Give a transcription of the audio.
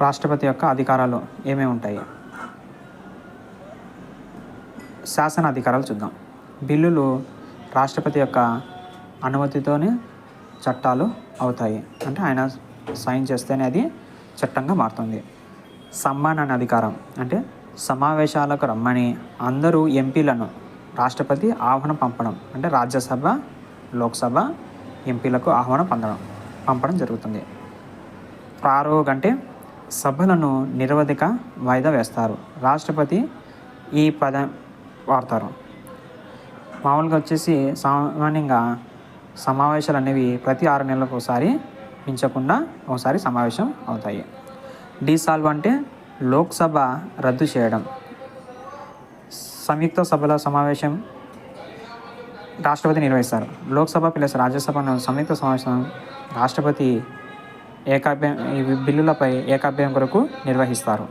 రాష్ట్రపతి యొక్క అధికారాలు ఏమేమి ఉంటాయి? శాసన అధికారాలు చూద్దాం. బిల్లులు రాష్ట్రపతి యొక్క అనుమతితోనే చట్టాలు అవుతాయి. అంటే ఆయన సైన్ చేస్తేనే అది చట్టంగా మారుతుంది. సమ్మానాన్ని అధికారం. అంటే సమావేశాలకు రమ్మని అందరూ ఎంపీలను రాష్ట్రపతి ఆహ్వానం పంపడం. అంటే రాజ్యసభ లోక్సభ ఎంపీలకు ఆహ్వానం పొందడం పంపడం జరుగుతుంది. ప్రారోగ్ అంటే సభలను నిరవధిక వాయిదా వేస్తారు. రాష్ట్రపతి ఈ పదం వాడతారు. మామూలుగా వచ్చేసి సామాన్యంగా సమావేశాలు అనేవి ప్రతి ఆరు నెలలకు ఒకసారి మించకుండా ఒకసారి సమావేశం అవుతాయి. డీసాల్వ్ అంటే లోక్సభ రద్దు చేయడం. సంయుక్త సభల సమావేశం రాష్ట్రపతి నిర్వహిస్తారు. లోక్సభ ప్లస్ రాజ్యసభను సంయుక్త సమావేశం రాష్ట్రపతి ఏకాభ్యం ఈ బిల్లులపై ఏకాభ్యం కొరకు నిర్వహిస్తారు.